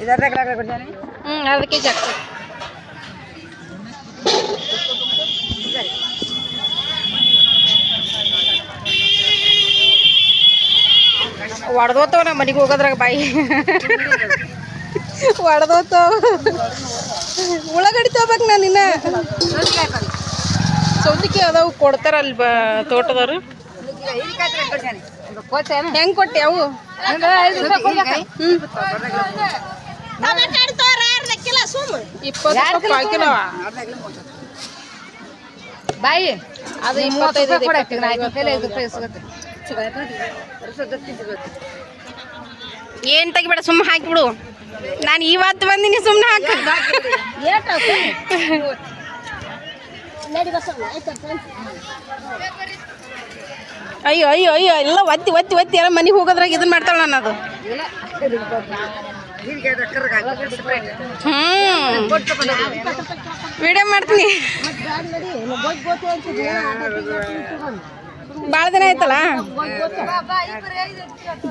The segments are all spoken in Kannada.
ಇದು ಅರ್ಧ ಕಿಲೋ ಕೊಡ್ತಾನೆ ಹ್ಞೂ ಅರ್ಧ ಕೆ ಜಿ ಆಗ್ತದೆ ಒಡೆದೋತಾವ ನಮ್ಮ ಮನೆಗೆ ಹೋಗೋದ್ರಾಗ ಬಾಯಿ. ಒಡ್ದೋತ ಉಳ್ಳಾಗಡ್ಡಿ ತಗೋಬೇಕು ನಾನು ಇನ್ನ. ಸೌತಿಗೆ ಅದಾವು ಕೊಡ್ತಾರ ಅಲ್ಲಿ ಬ ತೋಟದವ್ರು. ಹೆಂಗೆ ಕೊಟ್ಟೆ ಅವು? ಇಪ್ಪತ್ತು ರೂಪಾಯಿ ಕಾಲ್. ಬಾಯಿ ಅದು ಇಪ್ಪತ್ತೈದು ಏನ್ ತೆಗಿಬೇಡ ಸುಮ್ಮನೆ ಹಾಕಿಬಿಡು. ನಾನು ಇವತ್ತು ಬಂದಿನಿ ಸುಮ್ಮನೆ ಹಾಕಿ. ಅಯ್ಯೋ ಅಯ್ಯೋ ಅಯ್ಯೋ ಎಲ್ಲ ಒತ್ತಿ ಒತ್ತಿ ಒತ್ತಿ ಎಲ್ಲ ಮನೆಗೆ ಹೋಗೋದ್ರಾಗ ಇದನ್ನ ಮಾಡ್ತಾಳೆ ನಾನು ಅದು. ಹ್ಞೂ ವಿಡಿಯೋ ಮಾಡ್ತೀನಿ. ಭಾಳ ದಿನ ಆಯ್ತಲ್ಲ?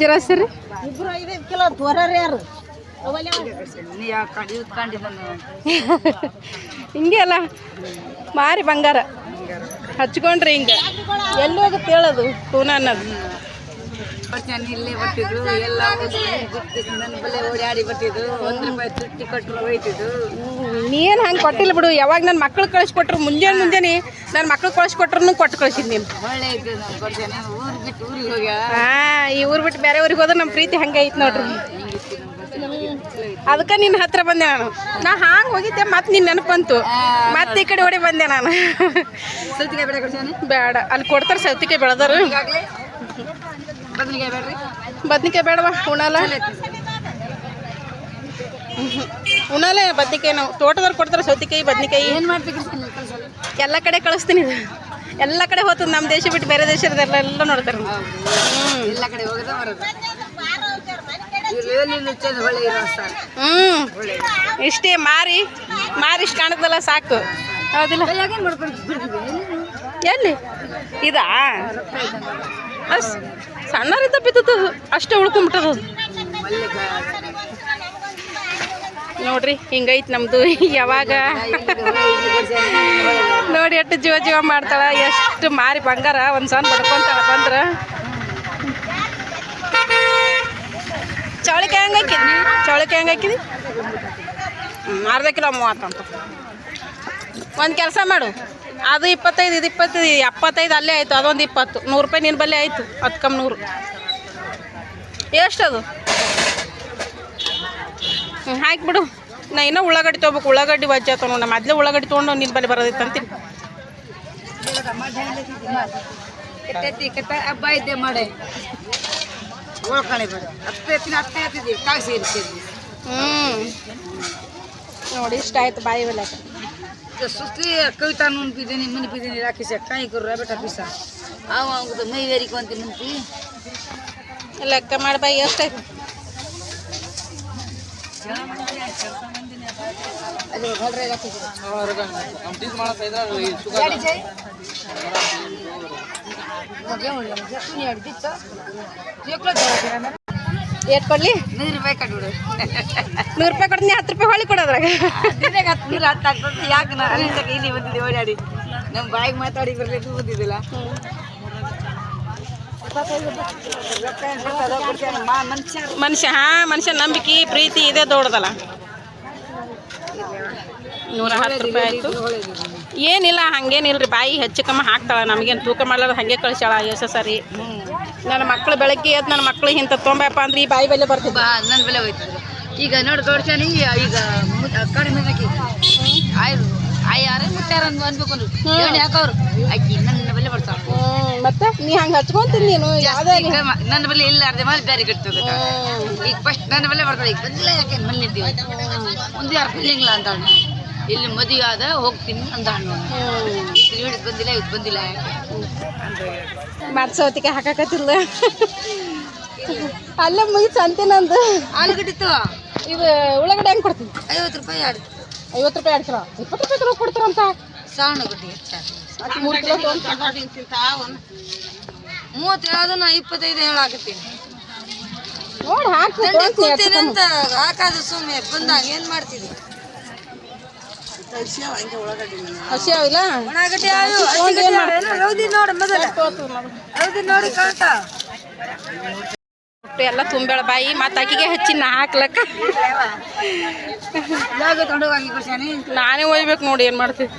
ಜರ ಸರಿ? ಇಬ್ರು ಐದೈದು ಕಿಲೋ ತೋರಾರ ಯಾರು? ಹಿಂಗೆ ಅಲ್ಲ. ಮಾರಿ ಬಂಗಾರ. ಹಚ್ಕೊಂಡ್ರಿ ಹಿಂಗೆ. ಎಲ್ಲಿ ಹೋಗುತ್ತೆ ಹೇಳೋದು? ಟೂನ ಅನ್ನೋದು. ಇಲ್ಲೇ ಬರ್ತಿದ್ರು ಎಲ್ಲ ನನ್ನ ಬಲ್ಲೆ ಓಡಾಡಿ ಬರ್ತಿದ್ರು ಒಂದು ರೂಪಾಯಿ ತುಟ್ಟಿ ಕೊಟ್ಟರು ಹೋಯ್ತಿದ್ರು ನೀನು ಹಂಗೆ ಕೊಟ್ಟಿಲ್ಲ ಬಿಡು. ಯಾವಾಗ ನನ್ನ ಮಕ್ಳು ಕಳಿಸ್ಕೊಟ್ರು ಮುಂಜಾನೆ ಮುಂಜಾನೆ ನನ್ನ ಮಕ್ಳು ಕಳಿಸ್ಕೊಟ್ರು ಕೊಟ್ಟು ಕಳಿಸಿದ್ ನೀನು. ಒಳ್ಳೆ ಇದ್ದು ನಾವು ಕೊಡ್ತೇನೆ ಊರು ಬಿಟ್ಟು ಊರಿಗೆ ಹೋಗ್ಯಾಳ ಹಾಂ ಈ ಊರು ಬಿಟ್ಟು ಬೇರೆ ಊರಿಗೆ ಹೋದ್ರೆ ನಮ್ಮ ಪ್ರೀತಿ ಹಂಗೆ ಐತೆ ನೋಡ್ರಿ. ಅದಕ್ಕೆ ನಿನ್ನ ಹತ್ರ ಬಂದೆ ನಾನು. ನಾ ಹಾಂಗೆ ಹೋಗಿದ್ದೆ ಮತ್ತೆ ನಿನ್ನ ನೆನಪು ಬಂತು ಮತ್ತೆ ಈ ಕಡೆ ಓಡಿ ಬಂದೆ ನಾನು. ಬೇಡ. ಅಲ್ಲಿ ಕೊಡ್ತಾರೆ ಸೌತಿಕೆ ಬೆಳೆದಾರು ಬದನೆಕಾಯಿ ಬೇಡವಾ? ಉಣಲ್ಲ ಉಣಲ್ಲ ಬದ್ನಿಕಾಯಿ ನಾವು? ತೋಟದವ್ರು ಕೊಡ್ತಾರೆ ಸೌತಿಕಾಯಿ ಬದ್ನಿಕಾಯಿ. ಏನು ಮಾಡ್ಬೇಕು ಕಳ್ಸಲ್ಲ ಎಲ್ಲ ಕಡೆ ಕಳಿಸ್ತೀನಿ. ಎಲ್ಲ ಕಡೆ ಹೋಗ್ತದೆ ನಮ್ಮ ದೇಶ ಬಿಟ್ಟು ಬೇರೆ ದೇಶದೆಲ್ಲ ಎಲ್ಲ ನೋಡ್ತಾರೆ. ಹ್ಞೂ ಎಲ್ಲ ಕಡೆ ಹೋಗೋದ ಹ್ಞೂ ಇಷ್ಟೇ ಮಾರಿ. ಮಾರಿ ಇಷ್ಟು ಕಾಣದಲ್ಲ ಸಾಕು. ಹೌದಿಲ್ಲ? ಎಲ್ಲಿ? ಇದಾ? ಅಸ್ ಸಣ್ಣರಿದ್ದ ಬಿದ್ದದ್ದು ಅಷ್ಟೇ ಉಳ್ಕೊಂಬಿಟ್ಟದ ನೋಡ್ರಿ, ಹಿಂಗೈತ್ ನಮ್ದು ಯಾವಾಗ? ನೋಡಿ ಎಷ್ಟು ಜೀವ ಜೀವ ಮಾಡ್ತಾಳ, ಎಷ್ಟು ಮಾರಿ ಬಂಗಾರ, ಒಂದು ಸಣ್ಣ ಬಡ್ಕೊಂತಾಳ ಬಂದ್ರ. ಚೌಳಿಕಾಯಿ ಹೆಂಗೆ ಚೌಳಿಕ ಚೌಳಿಕಾಯಿ ಹೆಂಗೆ ಅರ್ಧ ಕಿಲೋ ಮೂವತ್ತಂತ. ಒಂದು ಕೆಲಸ ಮಾಡು. ಅದು ಇಪ್ಪತ್ತೈದು ಇದು ಇಪ್ಪತ್ತೈದು ಎಪ್ಪತ್ತೈದು ಅಲ್ಲೇ ಆಯಿತು ಅದೊಂದು ಇಪ್ಪತ್ತು. ನೂರು ರೂಪಾಯಿ ನಿನ್ನ ಬಲ್ಲೇ ಆಯಿತು ಹತ್ತು ಕಮ್ಮಿ ನೂರು. ಎಷ್ಟದು? ಹ್ಞೂ ಹಾಕ್ಬಿಡು ನಾ ಇನ್ನೂ ಉಳ್ಳಾಗಡ್ಡಿ ತೊಗೋಬೇಕು ಉಳ್ಳಾಗಡ್ಡಿ ವಜ್ಜೆ ತೊಗೊಂಡು ನಮ್ಮ ಮೊದಲೇ ಉಳ್ಳಾಗಡ್ಡಿ ತೊಗೊಂಡು ನಿನ್ನ ಬಲ್ಲಿ ಬರೋದಿತ್ತು ಅಂತೀನಿ. ಹ್ಞೂ ನೋಡಿ ಇಷ್ಟ ಆಯ್ತು ಬಾಯಿ ಬೆಲೆ ಸುಸ್ಲಿ ಕವಿತಾ ನೂನ್ ಪಿದ್ದೀನಿ ಮನಿ ಪಿದ್ದೀನಿ ರಾಕೇಶ ಕಾಯಿ ಕೊರ್ರ ಬೇಟ ಪಿಸ ಅವ ಅವ್ದು ಮೈ ವೇರಿಕೆ ಅಂತ ಮುಂತಿ ಲೆಕ್ಕ ಮಾಡಿ ಬಾಯಿ ಎಷ್ಟಾಯ್ತು ಅದು ಹೊಲ್ರೆ ರಾಕೇಶ ಗಾಡಿ ಏಟ್ ಕೊಡ್ಲಿ? ನೂರು ರೂಪಾಯಿ ಕಟ್ಬಿಡು ನೂರು ರೂಪಾಯಿ ಕೊಡ್ತೀನಿ ಹತ್ತು ರೂಪಾಯಿ ಹೊಳಿ ಕೊಡೋದ್ರಾಗ ಹತ್ತು ನೂರು ಹತ್ತು ಆಗ್ತದೆ. ಯಾಕೆ ನಾ ಇಲ್ಲಿ ಬಂದಿದ್ದೆ ಓಡಾಡಿ. ನಮ್ಮ ಬಾಯಿಗೆ ಮಾತಾಡಿ ಬರ್ಲಿಕ್ಕೆ ಬಂದಿದ್ದಿಲ್ಲ. ಮನುಷ್ಯ ಹಾ ಮನುಷ್ಯ ನಂಬಿಕೆ ಪ್ರೀತಿ ಇದೇ ದೊಡ್ಡದಲ್ಲ. ನೂರ ಹತ್ತು ರೂಪಾಯಿ ಆಯ್ತು. ಏನಿಲ್ಲ ಹಂಗೇನಿಲ್ರಿ. ರೀ ಬಾಯಿ ಹೆಚ್ಚು ಕಮ್ಮಿ ಹಾಕ್ತಾಳೆ ನಮಗೇನು ತೂಕ ಮಾಡಲಾರ ಹಾಗೆ ಕಳ್ಸಾಳ ಎಷ್ಟ ಸರಿ ನನ್ನ ಮಕ್ಳು ಬೆಳಗ್ಗೆ ಎದ್ದು ನನ್ನ ಮಕ್ಳು ಇಂಥ ತೊಂಬಪ್ಪ ಅಂದ್ರೆ ಈ ಬಾಯಿ ಬೆಲೆ ಬರ್ತದೆ. ಬಾ ನನ್ನ ಬೆಲೆ ಹೋಯ್ತು ಈಗ ನೋಡಿ ತೋರ್ಸಾನಿ ಈಗ ಕಡಿಮೆ ಹಾಕಿ ಆಯ್ತು ಆಯ್ ಯಾರೇ ಮುಟ್ಟಾರ ಅಂದ್ ಅನ್ಬೇಕು ಅಂದ್ರೆ. ಹೇಳಿ ಹಾಕೋರು ಆಕಿ ನನ್ನ ಬೆಲೆ ಬರ್ತಾವ ಮತ್ತೆ ನೀ ಹಂಗೆ ಹಚ್ಕೊಂತೀನಿ ನೀನು? ಯಾವುದೇ ನನ್ನ ಬೆಲೆ ಇಲ್ಲ ಅರ್ಧ ಮೇಲೆ ಬೇರೆ ಕಟ್ತದೆ ಈಗ ಫಸ್ಟ್ ನನ್ನ ಬೆಲೆ ಬರ್ತಾಳೆ. ಈಗ ಬಂದಿಲ್ಲ ಯಾಕೆ ಮನೆ ನಿಂತೀವಿ ಮುಂದೆ ಯಾರು ಬಿಲ್ಲಿಂಗಿಲ್ಲ ಅಂತ ಇಲ್ಲಿ ಮದುವೆ ಆದ ಹೋಗ್ತೀನಿ ಅಂತ ಅಣ್ಣ ಹಿಡಿದು ಬಂದಿಲ್ಲ ಇದು ಬಂದಿಲ್ಲ ಮತ್ತೆ ಸೌತಿಗೆ ಹಾಕಕತ್ತಿಲ್ಲ ಅಲ್ಲೇ ಮುಗಿತು ಅಂತೆ ನಂದು. ಆಲೂಗಡ್ಡಿತ್ತು. ಇದು ಉಳ್ಳಾಗಡ್ಡೆ ಹೆಂಗೆ ಕೊಡ್ತೀನಿ ಐವತ್ತು ರೂಪಾಯಿ ಎರಡು ಐವತ್ತು ರೂಪಾಯಿ ಎರಡು ಕಿಲೋ ಇಪ್ಪತ್ತು ರೂಪಾಯಿ ಕಿಲೋ ಕೊಡ್ತಾರಂತ? ಸಣ್ಣ ಗಡ್ಡಿ ಮೂರು ಕಿಲೋ ಮೂವತ್ತು ಹೇಳೋದು ನಾ ಇಪ್ಪತ್ತೈದು ಹೇಳಾಕತ್ತೀನಿ. ನೋಡಿ ಹಾಕ್ತೀನಿ ಅಂತ ಹಾಕಾದು ಸುಮ್ಮನೆ ಬಂದಾಗ ಏನು ಮಾಡ್ತಿದ್ವಿ ಹಸಿ ಅವಿಲ್ಲ ಒಣಗಡ್ಡೆ ತೊಗೊಂಡ್ ಏನ್ ಮಾಡ್ತಿ? ರೌದಿ ನೋಡ ಮೊದಲ. ತೋತು ನೋಡಿ ಕಾಣ್ತಾ. ಒಟ್ಟು ಎಲ್ಲ ತುಂಬೇಳ ಬಾಯಿ ಮತ್ತೆ ಅಕ್ಕಿಗೆ ಹಚ್ಚಿ ನಾ ಹಾಕ್ಲಕ್ಕ. ನಾನೇ ಒಯ್ಬೇಕು ನೋಡಿ ಏನು ಮಾಡ್ತೀವಿ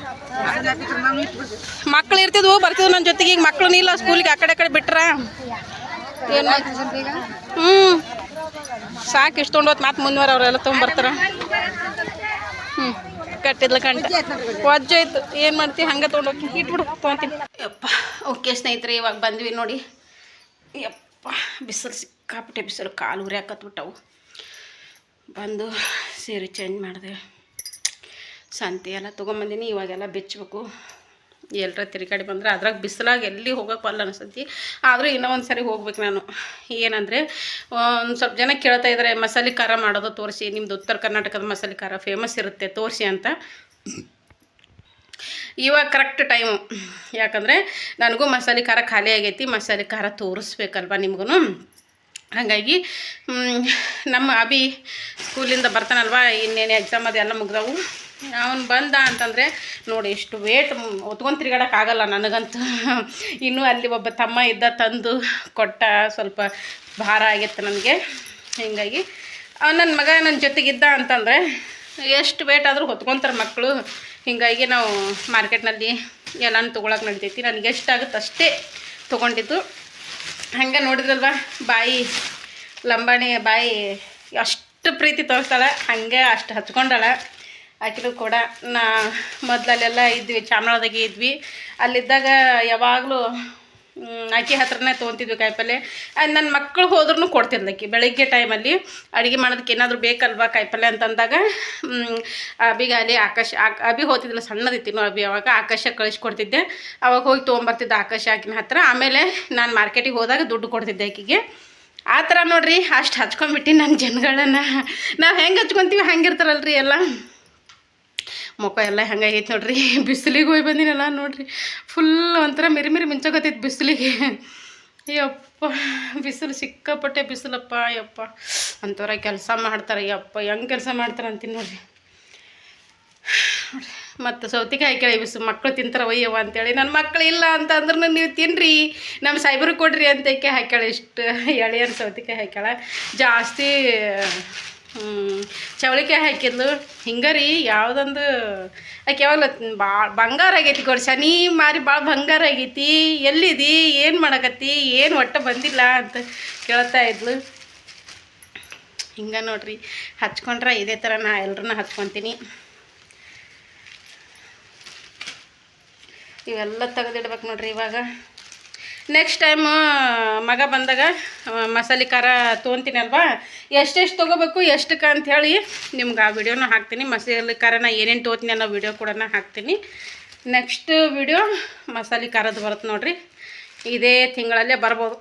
ಮಕ್ಳು ಇರ್ತಿದ್ವು ಬರ್ತಿದ್ವು ನನ್ನ ಜೊತೆಗೆ. ಈಗ ಮಕ್ಳು ಇಲ್ಲ ಸ್ಕೂಲಿಗೆ ಆ ಕಡೆ ಕಡೆ ಬಿಟ್ರ. ಏನು ಹ್ಞೂ ಸಾಕು ಇಷ್ಟು ತೊಗೊಂಡೋತ್ ಮತ್ತೆ ಮುಂದುವರ ಅವರೆಲ್ಲ ತೊಗೊಂಬರ್ತಾರ ಹ್ಞೂ ಕಟ್ಟಿದ್ಲ ಕಂಡ. ವಜ್ಜ ಆಯ್ತು. ಏನು ಮಾಡ್ತೀವಿ ಹಂಗೆ ತೊಗೊಂಡೋಗಿ ಇಟ್ಬಿಡು ತೊಗೊಂತೀನಿ. ಯಪ್ಪ ಓಕೆ ಸ್ನೇಹಿತರೆ ಇವಾಗ ಬಂದ್ವಿ ನೋಡಿ. ಯಪ್ಪ ಬಿಸಿಲು ಸಿಕ್ಕಾಪಟ್ಟೆ ಬಿಸಿಲು ಕಾಲು ಉರಿ ಹಾಕತ್ಬಿಟ್ಟವು. ಬಂದು ಸೀರೆ ಚೇಂಜ್ ಮಾಡಿದೆ. ಸಂತೆ ಎಲ್ಲ ತೊಗೊಂಬಂದಿನಿ ಇವಾಗೆಲ್ಲ ಬೆಚ್ಚಬೇಕು. ಎಲ್ಲರ ತಿರುಗಾಡಿ ಬಂದ್ರೆ ಅದ್ರಾಗ ಬಿಸಿಲಾಗಿ ಎಲ್ಲಿ ಹೋಗೋಕೆ ಬಲ್ಲ ಅನಿಸ್ತೈತಿ. ಆದರೂ ಇನ್ನೂ ಒಂದು ಸರಿ ಹೋಗ್ಬೇಕು ನಾನು. ಏನಂದರೆ ಒಂದು ಸ್ವಲ್ಪ ಜನ ಕೇಳ್ತಾ ಇದ್ದಾರೆ ಮಸಾಲೆ ಖಾರ ಮಾಡೋದು ತೋರಿಸಿ, ನಿಮ್ದು ಉತ್ತರ ಕರ್ನಾಟಕದ ಮಸಾಲೆ ಖಾರ ಫೇಮಸ್ ಇರುತ್ತೆ, ತೋರಿಸಿ ಅಂತ. ಇವಾಗ ಕರೆಕ್ಟ್ ಟೈಮು ಯಾಕಂದರೆ, ನನಗೂ ಮಸಾಲೆ ಖಾರ ಖಾಲಿ ಆಗೈತಿ, ಮಸಾಲೆ ಖಾರ ತೋರಿಸ್ಬೇಕಲ್ವ ನಿಮಗೂ ಹಾಗಾಗಿ ನಮ್ಮ ಅಭಿ ಸ್ಕೂಲಿಂದ ಬರ್ತಾನಲ್ವ, ಇನ್ನೇನು ಎಕ್ಸಾಮ್ ಅದೆಲ್ಲ ಮುಗ್ದವು? ಅವನು ಬಂದ ಅಂತಂದರೆ ನೋಡಿ ಎಷ್ಟು ವೇಟ್ ಹೊತ್ಕೊಂಡು ತಿರ್ಗಾಡೋಕ್ಕಾಗಲ್ಲ ನನಗಂತೂ. ಇನ್ನೂ ಅಲ್ಲಿ ಒಬ್ಬ ತಮ್ಮ ಇದ್ದ ತಂದು ಕೊಟ್ಟ ಸ್ವಲ್ಪ ಭಾರ ಆಗಿತ್ತು ನನಗೆ. ಹೀಗಾಗಿ ನನ್ನ ಮಗ ನನ್ನ ಜೊತೆಗಿದ್ದ ಅಂತಂದರೆ ಎಷ್ಟು ವೇಟ್ ಆದರೂ ಹೊತ್ಕೊತಾರೆ ಮಕ್ಕಳು ಹೀಗಾಗಿ ನಾವು ಮಾರ್ಕೆಟ್ನಲ್ಲಿ ಎಲ್ಲನೂ ತೊಗೊಳಕ್ಕೆ ನಡಿತೈತಿ ನನಗೆ ಎಷ್ಟಾಗುತ್ತೆ ಅಷ್ಟೇ ತೊಗೊಂಡಿದ್ದು. ಹಂಗೆ ನೋಡಿದ್ರಲ್ವ? ಬಾಯಿ ಲಂಬಾಣಿ, ಬಾಯಿ ಅಷ್ಟು ಪ್ರೀತಿ ತೋರಿಸ್ತಾಳೆ. ಹಾಗೆ ಅಷ್ಟು ಹಚ್ಕೊಂಡಾಳ. ಆಕಿನೂ ಕೂಡ ನಾ ಮೊದಲಲ್ಲೆಲ್ಲ ಇದ್ವಿ ಚಾಮರಾಜದಾಗೆ ಇದ್ವಿ. ಅಲ್ಲಿದ್ದಾಗ ಯಾವಾಗಲೂ ಆಕೆ ಹತ್ರನೇ ತೊಗೊತಿದ್ವಿ ಕಾಯಿಪಲ್ಲೆ. ನನ್ನ ಮಕ್ಕಳು ಹೋದ್ರೂ ಕೊಡ್ತೀನಿ ಆಕೆ. ಬೆಳಗ್ಗೆ ಟೈಮಲ್ಲಿ ಅಡುಗೆ ಮಾಡೋದಕ್ಕೆ ಏನಾದರೂ ಬೇಕಲ್ವಾ ಕಾಯಿಪಲ್ಲೆ ಅಂತಂದಾಗ ಅಭಿಗಾಲಿ ಆಕಾಶ ಅಭಿ ಹೋಗ್ತಿದ್ದಿಲ್ಲ ಸಣ್ಣದಿತ್ತಿನೋ ಅಬಿ ಅವಾಗ. ಆಕಾಶ ಕಳಿಸ್ಕೊಡ್ತಿದ್ದೆ ಅವಾಗ ಹೋಗಿ ತೊಗೊಂಬರ್ತಿದ್ದೆ ಆಕಾಶ ಆಕಿನ ಹತ್ರ. ಆಮೇಲೆ ನಾನು ಮಾರ್ಕೆಟಿಗೆ ಹೋದಾಗ ದುಡ್ಡು ಕೊಡ್ತಿದ್ದೆ ಆಕೆಗೆ. ಆ ಥರ ನೋಡ್ರಿ, ಅಷ್ಟು ಹಚ್ಕೊಂಡ್ಬಿಟ್ಟು ನನ್ನ ಜನಗಳನ್ನ. ನಾವು ಹೆಂಗೆ ಹಚ್ಕೊತೀವಿ ಹಂಗಿರ್ತಾರಲ್ರಿ ಎಲ್ಲ. ಮುಖ ಎಲ್ಲ ಹೆಂಗಾಗೈತೆ ನೋಡ್ರಿ. ಬಿಸಿಲಿಗೆ ಹೋಗಿ ಬಂದಿನಲ್ಲ ನೋಡ್ರಿ. ಫುಲ್ ಒಂಥರ ಮಿರಿ ಮಿರಿ ಮಿಂಚಾಗತ್ತೈತೆ ಬಿಸಿಲಿಗೆ. ಯಪ್ಪ, ಬಿಸಿಲು ಸಿಕ್ಕಾಪಟ್ಟೆ ಬಿಸಿಲಪ್ಪ, ಯಪ್ಪ. ಅಂಥವ್ರ ಕೆಲಸ ಮಾಡ್ತಾರೆ, ಯಪ್ಪ. ಹೆಂಗೆ ಕೆಲಸ ಮಾಡ್ತಾರೆ ಅಂತೀನಿ ನೋಡ್ರಿ. ಮತ್ತು ಸೌತಿಕಾಯಿ ಕೇಳಿ ಬಿಸು ಮಕ್ಕಳು ತಿಂತಾರೆ ಒಯ್ಯವ ಅಂತೇಳಿ. ನನ್ನ ಮಕ್ಕಳು ಇಲ್ಲ ಅಂತ ಅಂದ್ರೂ ನೀವು ತಿನ್ನಿರಿ ನಮ್ಮ ಸೈಬರ್ ಕೊಡ್ರಿ ಅಂತ ಹಾಕ್ಯಾಳೆ ಇಷ್ಟು ಎಳೆಯನ್ನು ಸೌತಿಕಾಯಿ ಹಾಕ್ಯಾಳ. ಜಾಸ್ತಿ ಚವಳಿಕಾಯಿ ಹಾಕಿದ್ಲು. ಹಿಂಗೆ ರೀ ಯಾವುದೊಂದು, ಆಕೆ ಯಾವಾಗಲ ಭಾಳ ಬಂಗಾರ ಆಗೈತಿ ಕೊಡಿ ಶನಿ ಮಾರಿ ಭಾಳ ಬಂಗಾರ ಆಗೈತಿ. ಎಲ್ಲಿದಿ? ಏನು ಮಾಡಕತ್ತಿ? ಏನು ಒಟ್ಟ ಬಂದಿಲ್ಲ ಅಂತ ಕೇಳ್ತಾ ಇದ್ಲು. ಹಿಂಗೆ ನೋಡ್ರಿ, ಹಚ್ಕೊಂಡ್ರೆ ಇದೇ ಥರ ನಾ ಎಲ್ರನ್ನ ಹಚ್ಕೊತೀನಿ. ಇವೆಲ್ಲ ತೆಗೆದಿಡ್ಬೇಕು ನೋಡ್ರಿ ಇವಾಗ. ನೆಕ್ಸ್ಟ್ ಟೈಮ್ ಮಗ ಬಂದಾಗ ಮಸಾಲೆ ಖಾರ ತೊಗೊತೀನಲ್ವಾ? ಎಷ್ಟೆಷ್ಟು ತೊಗೋಬೇಕು, ಎಷ್ಟಕ್ಕೆ ಅಂಥೇಳಿ ನಿಮ್ಗೆ ಆ ವಿಡಿಯೋನ ಹಾಕ್ತೀನಿ. ಮಸಾಲೆ ಖಾರನ ಏನೇನು ತೊಗೋತೀನಿ ಅನ್ನೋ ವಿಡಿಯೋ ಕೂಡ ಹಾಕ್ತೀನಿ. ನೆಕ್ಸ್ಟ್ ವಿಡಿಯೋ ಮಸಾಲೆ ಖಾರದ್ದು ಬರುತ್ತೆ ನೋಡಿರಿ. ಇದೇ ತಿಂಗಳಲ್ಲೇ ಬರ್ಬೋದು.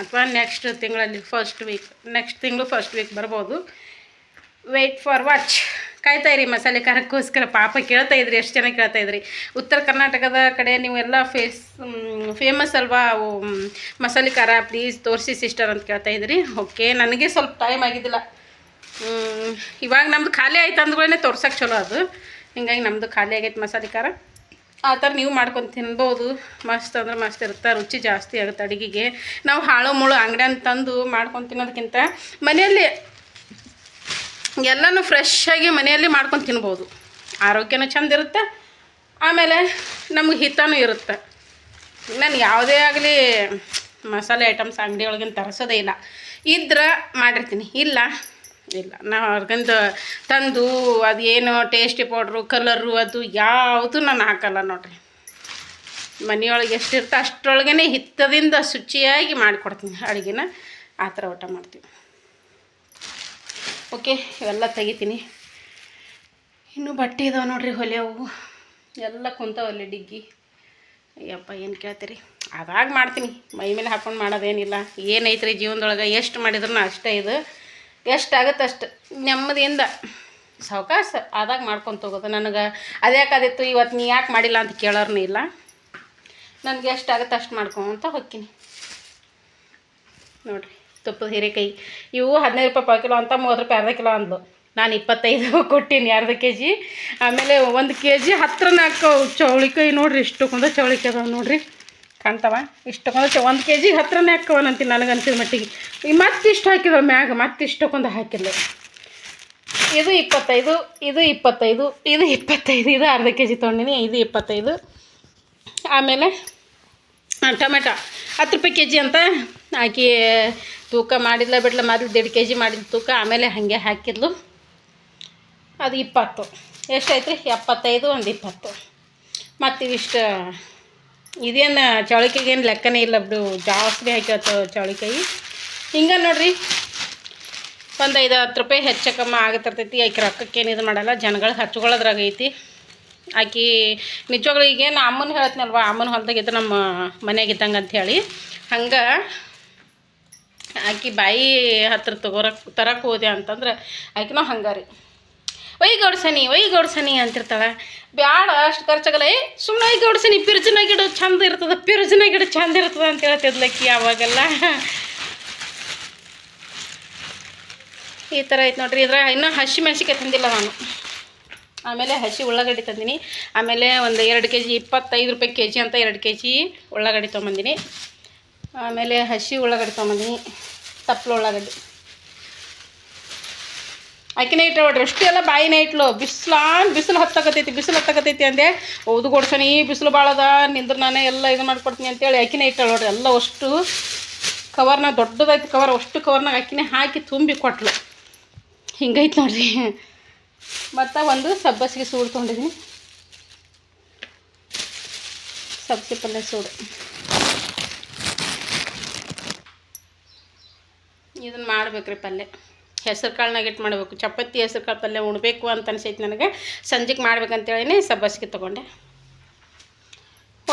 ಅಥವಾ ನೆಕ್ಸ್ಟ್ ತಿಂಗಳಲ್ಲಿ ಫಸ್ಟ್ ವೀಕ್ ನೆಕ್ಸ್ಟ್ ತಿಂಗಳು ಫಸ್ಟ್ ವೀಕ್ ಬರ್ಬೋದು. ವೆಯ್ಟ್ ಫಾರ್ ವಾಚ್ ಕಾಯ್ತಾ ಇರಿ ಮಸಾಲೆ ಖಾರಕ್ಕೋಸ್ಕರ. ಪಾಪ ಕೇಳ್ತಾ ಇದ್ರಿ, ಎಷ್ಟು ಜನ ಕೇಳ್ತಾ ಇದ್ರಿ? ಉತ್ತರ ಕರ್ನಾಟಕದ ಕಡೆ ನೀವೆಲ್ಲ ಫೇಸ್ ಫೇಮಸ್ ಅಲ್ವಾ ಮಸಾಲೆ ಖಾರ? ಪ್ಲೀಸ್ ತೋರಿಸಿ ಸಿಸ್ಟರ್ ಅಂತ ಕೇಳ್ತಾ ಇದ್ರಿ. ಓಕೆ ನನಗೆ ಸ್ವಲ್ಪ ಟೈಮ್ ಆಗಿದ್ದಿಲ್ಲ. ಇವಾಗ ನಮ್ದು ಖಾಲಿ ಆಯ್ತು ಅಂದ್ಗಳೇ ತೋರ್ಸಕ್ಕೆ ಚಲೋ ಅದು. ಹಿಂಗಾಗಿ ನಮ್ಮದು ಖಾಲಿ ಆಗೈತೆ ಮಸಾಲೆ ಖಾರ. ಆ ಥರ ನೀವು ಮಾಡ್ಕೊಂಡು ತಿನ್ಬೋದು. ಮಸ್ತ್ ಅಂದ್ರೆ ಮಸ್ತ್ ಇರುತ್ತೆ, ರುಚಿ ಜಾಸ್ತಿ ಆಗುತ್ತೆ ಅಡುಗೆಗೆ. ನಾವು ಹಾಳು ಮುಳು ಅಂಗಡಿ ತಂದು ಮಾಡ್ಕೊಂಡು ತಿನ್ನೋದಕ್ಕಿಂತ ಮನೆಯಲ್ಲಿ ಎಲ್ಲನೂ ಫ್ರೆಶ್ ಆಗಿ ಮನೆಯಲ್ಲಿ ಮಾಡ್ಕೊಂಡು ತಿನ್ಬೋದು. ಆರೋಗ್ಯನೂ ಚೆಂದ ಇರುತ್ತೆ. ಆಮೇಲೆ ನಮಗೆ ಹಿತನೂ ಇರುತ್ತೆ. ನಾನು ಯಾವುದೇ ಆಗಲಿ ಮಸಾಲೆ ಐಟಮ್ಸ್ ಅಂಗಡಿ ಒಳಗಿನ ತರಿಸೋದೇ ಇಲ್ಲ. ಇದ್ರೆ ಮಾಡಿರ್ತೀನಿ. ಇಲ್ಲ ಇಲ್ಲ. ನಾವು ಅವ್ರಿಗಂದು ತಂದು ಅದು ಏನು ಟೇಸ್ಟಿ ಪೌಡ್ರು ಕಲರು ಅದು ಯಾವುದು ನಾನು ಹಾಕಲ್ಲ ನೋಡ್ರಿ. ಮನೆಯೊಳಗೆ ಎಷ್ಟಿರುತ್ತೆ ಅಷ್ಟರೊಳಗೇ ಹಿತ್ತದಿಂದ ಶುಚಿಯಾಗಿ ಮಾಡಿಕೊಡ್ತೀನಿ ಅಡುಗೆನ. ಆ ಥರ ಊಟ ಮಾಡ್ತೀವಿ. ಓಕೆ, ಇವೆಲ್ಲ ತೆಗಿತೀನಿ. ಇನ್ನು ಬಟ್ಟೆ ಇದಾವೆ ನೋಡ್ರಿ ಹೊಲಿಯವು ಎಲ್ಲ ಕುಂತಾವಲ್ಲಿ ಡಿಗ್ಗಿ. ಅಯ್ಯಪ್ಪ, ಏನು ಕೇಳ್ತೀರಿ? ಅದಾಗ ಮಾಡ್ತೀನಿ. ಮೈ ಮೇಲೆ ಹಾಕೊಂಡು ಮಾಡೋದೇನಿಲ್ಲ. ಏನೈತ್ರಿ ಜೀವನದೊಳಗೆ? ಎಷ್ಟು ಮಾಡಿದ್ರು ಅಷ್ಟೇ ಇದು. ಎಷ್ಟು ಆಗುತ್ತೆ ಅಷ್ಟು ನೆಮ್ಮದಿಯಿಂದ. ಸಾವಕಾಶ ಆದಾಗ ಮಾಡ್ಕೊಂಡು ಹೋಗೋದು. ನನಗೆ ಅದ್ಯಾಕಾದಿತ್ತು ಇವತ್ತು ನೀ ಯಾಕೆ ಮಾಡಿಲ್ಲ ಅಂತ ಕೇಳೋರ್ನೂ ಇಲ್ಲ. ನನಗೆ ಎಷ್ಟು ಆಗುತ್ತೆ ಅಷ್ಟು ಮಾಡ್ಕೊಂತ ಹೋಗ್ತೀನಿ. ನೋಡ್ರಿ. ತುಪ್ಪದ ಹೀರೆಕಾಯಿ ಇವು ಹದಿನೈದು ರೂಪಾಯಿ ಪಾವು ಕಿಲೋ ಅಂತ ಮೂವತ್ತು ರೂಪಾಯಿ ಅರ್ಧ ಕಿಲೋ ಅಂದ್ಲು. ನಾನು ಇಪ್ಪತ್ತೈದು ಕೊಟ್ಟೀನಿ ಅರ್ಧ ಕೆ ಜಿ ಆಮೇಲೆ ಒಂದು ಕೆ ಜಿ ಹತ್ತಿರ ನಾಲ್ಕು ಚೌಳಿಕಾಯಿ ನೋಡ್ರಿ ಇಷ್ಟಕ್ಕೊಂದು ಚೌಳಿಕಾಯಿ ಅದಾವೆ ನೋಡ್ರಿ. ಕಾಣ್ತಾವ? ಇಷ್ಟಕ್ಕೊಂದು ಚ, ಒಂದು ಕೆ ಜಿಗೆ ಹತ್ರನೇ ಹಾಕವನಂತೀನಿ ನನಗೆ ಅನ್ಸಿದ ಮಟ್ಟಿಗೆ. ಈ ಮತ್ತಿಷ್ಟು ಹಾಕಿದ್ರು ಮ್ಯಾಗ ಮತ್ತಿಷ್ಟಕ್ಕೊಂದು ಹಾಕಿಲ್ಲ ಇದು ಇಪ್ಪತ್ತೈದು ಇದು ಇಪ್ಪತ್ತೈದು ಇದು ಇಪ್ಪತ್ತೈದು, ಇದು ಅರ್ಧ ಕೆ ಜಿ ತೊಗೊಂಡಿನಿ, ಇದು ಇಪ್ಪತ್ತೈದು. ಆಮೇಲೆ ಟೊಮೆಟೊ. ಹತ್ತು ರೂಪಾಯಿ ಕೆ ಜಿ ಅಂತ ಹಾಕಿ ತೂಕ ಮಾಡಿಲ್ಲ ಬಿಡ್ಲ, ಮೊದಲು ದೇಡ್ ಕೆ ಜಿ ಮಾಡಿದ ತೂಕ, ಆಮೇಲೆ ಹಾಗೆ ಹಾಕಿದ್ಲು. ಅದು ಇಪ್ಪತ್ತು. ಎಷ್ಟಾಯ್ತು ರೀ ಎಪ್ಪತ್ತೈದು, ಒಂದು ಇಪ್ಪತ್ತು. ಮತ್ತು ಇವಿಷ್ಟು, ಇದೇನು ಚೌಳಿಕಾಯಿಗೇನು ಲೆಕ್ಕನೇ ಇಲ್ಲ ಬಿಡು, ಜಾಸ್ತಿ ಹಾಕ್ಯಾವ ಚೌಳಿಕಾಯಿ. ಹಿಂಗೆ ನೋಡ್ರಿ, ಒಂದು ಐದು ಹತ್ತು ರೂಪಾಯಿ ಹೆಚ್ಚು ಕಮ್ಮಿ ಆಗತ್ತಿರ್ತೈತಿ ಆಕೆ ರೊಕ್ಕಕ್ಕೇನು ಇದು ಮಾಡಲ್ಲ, ಜನಗಳು ಹಚ್ಕೊಳ್ಳೋದ್ರಾಗ ಐತಿ. ಆಕಿ ನಿಜವಾಗ್ಲೂ ಈಗೇನು ಅಮ್ಮನ ಹೇಳ್ತೀನಲ್ವ? ಅಮ್ಮನ ಹೊಲ್ದಾಗಿದ್ದು ನಮ್ಮ ಮನೆಯಾಗ ಇದ್ದಂಗೆ ಅಂತ ಹೇಳಿ. ಹಂಗೆ ಆಕಿ ಬಾಯಿ ಹತ್ರ ತಗೋರಕ್ಕೆ ತರಕ್ಕೆ ಹೋದೆ ಅಂತಂದ್ರೆ ಆಕಿನೂ ಹಂಗೆ ರೀ. ಒಯ್ ಗೌಡ್ಸನಿ ಒಯ್ ಗೌಡ್ಸನಿ ಅಂತಿರ್ತಾಳೆ. ಬ್ಯಾಡ, ಅಷ್ಟು ಖರ್ಚಾಗಲ್ಲ. ಏ ಸುಮ್ಮನೆ ಒಯ್ ಗೌಡ್ಸನಿ ಪಿರ್ಜನ ಗಿಡ ಚಂದ ಇರ್ತದೆ ಪಿರ್ಜನ ಗಿಡ ಚಂದ ಇರ್ತದೆ ಅಂತ ಹೇಳ್ತಿದ್ಲಕ್ಕಿ ಅವಾಗೆಲ್ಲ ಈ ಥರ ಐತೆ ನೋಡ್ರಿ. ಇದ್ರ ಇನ್ನೂ ಹಸಿ ಮೆಣಸಿಕಾಯಿ ತಂದಿಲ್ಲ ನಾನು. ಆಮೇಲೆ ಹಸಿ ಉಳ್ಳಾಗಡ್ಡಿ ತಂದೀನಿ. ಆಮೇಲೆ ಒಂದು ಎರಡು ಕೆ ಜಿ ಇಪ್ಪತ್ತೈದು ರೂಪಾಯಿ ಕೆ ಜಿ ಅಂತ ಎರಡು ಕೆ ಜಿ ಉಳ್ಳಾಗಡ್ಡಿ ತೊಗೊಂಬಂದಿನಿ. ಆಮೇಲೆ ಹಸಿ ಉಳ್ಳಾಗಡ್ಡಿ ತೊಗೊಂಬಂದಿನಿ. ತಪ್ಪಲು ಉಳ್ಳಾಗಡ್ಡಿ. ಅಕ್ಕಿನೇ ಇಟ್ಟು ನೋಡ್ರಿ ಅಷ್ಟು ಎಲ್ಲ ಬಾಯಿನೇ ಇಟ್ಲು ಬಿಸಿಲಾನ್ ಬಿಸಿಲು ಹತ್ತಕತೈತಿ ಬಿಸಿಲು ಹತ್ತಕತೈತಿ ಅಂದೆ. ಈ ಬಿಸಿಲು ಭಾಳ ಅದ, ನಿಂದ್ರೆ ನಾನೇ ಎಲ್ಲ ಇದು ಮಾಡ್ಕೊಡ್ತೀನಿ ಅಂತೇಳಿ ಆಕಿನೇ ಇಟ್ಟು ನೋಡ್ರಿ, ಎಲ್ಲ ಅಷ್ಟು ಕವರ್ನಾಗ ದೊಡ್ಡದಾಯ್ತು ಕವರ್, ಅಷ್ಟು ಕವರ್ನಾಗ ಅಕ್ಕಿನೇ ಹಾಕಿ ತುಂಬಿ ಕೊಟ್ಲು. ಹಿಂಗೈತೆ ನೋಡ್ರಿ. ಮತ್ತು ಒಂದು ಸಬ್ಬಸಿಗೆ ಸೂಡು ತೊಗೊಂಡಿದ್ದೀನಿ ಸಬ್ಸಿ ಪಲ್ಯ ಸೂಡು. ಇದನ್ನು ಮಾಡ್ಬೇಕ್ರಿ ಪಲ್ಯ. ಹೆಸರು ಕಾಳನ್ನಾಗ ಇಟ್ಟು ಮಾಡಬೇಕು. ಚಪಾತಿ ಹೆಸರು ಕಾಳು ಪಲ್ಯ ಉಣ್ಬೇಕು ಅಂತ ಅನಿಸೈತೆ ನನಗೆ. ಸಂಜೆಗೆ ಮಾಡ್ಬೇಕಂತೇಳಿನೇ ಸಬ್ಬಸಿಗೆ ತೊಗೊಂಡೆ.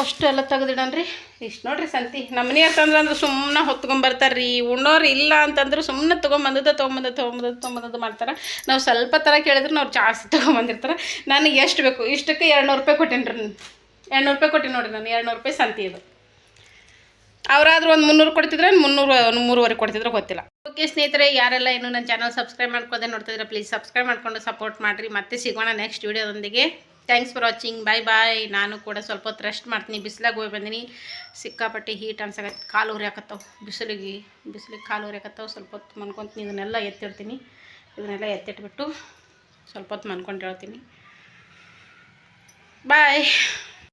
ಅಷ್ಟು ಎಲ್ಲ ತೆಗ್ದಿಡನ್ರಿ. ಇಷ್ಟು ನೋಡ್ರಿ ಸಂತಿ ನಮ್ಮ ಅಂತಂದ್ರೆ ತಂದ್ರೆ ಅಂದ್ರೆ ಸುಮ್ಮನೆ ಹೊತ್ಕೊಂಬರ್ತಾರೆ ರೀ ಉಣ್ಣೋರು ಇಲ್ಲ ಅಂತಂದ್ರೆ ಸುಮ್ಮನೆ ತೊಗೊಂಬಂದದ ತೊಗೊಂಬಂದ ತೊಗೊಂಬಂದ ತೊಗೊಂಬಂದದ್ದು ಮಾಡ್ತಾರೆ. ನಾವು ಸ್ವಲ್ಪ ಥರ ಕೇಳಿದ್ರೆ ನಾವು ಜಾಸ್ತಿ ತೊಗೊಂಬಂದಿರ್ತಾರೆ. ನನಗೆ ಎಷ್ಟು ಬೇಕು? ಇಷ್ಟಕ್ಕೆ ಎರಡು ನೂರು ರೂಪಾಯಿ ಕೊಟ್ಟೇನಿ ರೀ ಎರಡು ನೂರು ರೂಪಾಯಿ ಕೊಟ್ಟೀನಿ ನೋಡಿರಿ ನಾನು ಎರಡು ನೂರು ರೂಪಾಯಿ ಸಂತಿ ಇದು. ಅವರಾದ್ರೂ ಒಂದು ಮುನ್ನೂರು ಕೊಡ್ತಿದ್ರೆ ಮುನ್ನೂರು ಮೂರುವರೆ ಕೊಡ್ತಿದ್ರೆ ಗೊತ್ತಿಲ್ಲ. ಓಕೆ ಸ್ನೇಹಿತರೆ, ಯಾರೆಲ್ಲ ಇನ್ನೂ ನನ್ನ ಚಾನಲ್ ಸಬ್ಸ್ಕ್ರೈಬ್ ಮಾಡ್ಕೋದೆ ನೋಡ್ತಿದ್ರೆ ಪ್ಲೀಸ್ ಸಬ್ಸ್ಕ್ರೈಬ್ ಮಾಡ್ಕೊಂಡು ಸಪೋರ್ಟ್ ಮಾಡಿರಿ. ಮತ್ತೆ ಸಿಗೋಣ next ವೀಡಿಯೋದೊಂದಿಗೆ thanks for watching bye bye ನಾನು ಕೂಡ ಸ್ವಲ್ಪ ಹೊತ್ತು ರೆಸ್ಟ್ ಮಾಡ್ತೀನಿ. ಬಿಸಿಲಾಗಿ ಹೋಗಿ ಬಂದೀನಿ. ಸಿಕ್ಕಾಪಟ್ಟೆ ಹೀಟ್ ಅನ್ಸಕತ್ತೆ. ಕಾಲು ಉರಿಯಾಕತ್ತವು. ಬಿಸಿಲಿಗೆ ಬಿಸಿಲಿಗೆ ಕಾಲು ಉರಿಯಾಕತ್ತವು. ಸ್ವಲ್ಪ ಹೊತ್ತು ಮನ್ಕೊತೀನಿ. ಇದನ್ನೆಲ್ಲ ಎತ್ತಿಡ್ತೀನಿ. ಇದನ್ನೆಲ್ಲ ಎತ್ತಿಟ್ಬಿಟ್ಟು ಸ್ವಲ್ಪ ಹೊತ್ತು ಮನ್ಕೊಂಡು ಹೇಳ್ತೀನಿ. ಬಾಯ್